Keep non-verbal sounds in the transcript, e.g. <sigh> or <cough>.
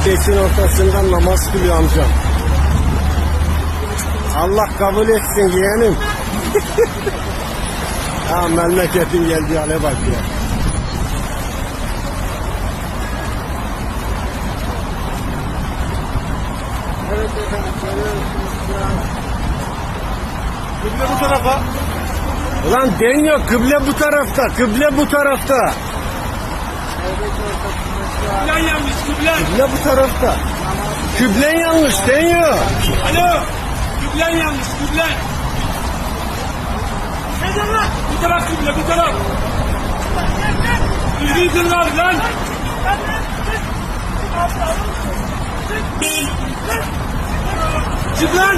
Ateşin ortasında namaz kılıyor amcam. Allah kabul etsin yeğenim. <laughs> ha memleketin geldiği hale bak ya. Evet efendim. Kıble bu tarafa. Ulan deniyor kıble bu tarafta, kıble bu tarafta. Kıblen yanlış kıblen. Kıble bu tarafta. Kıblen yanlış deniyor. Alo. Kıblen yanlış kıblen. Ne lan? Bu taraf kıble bu taraf. Düzgün kırlar lan. Çık lan.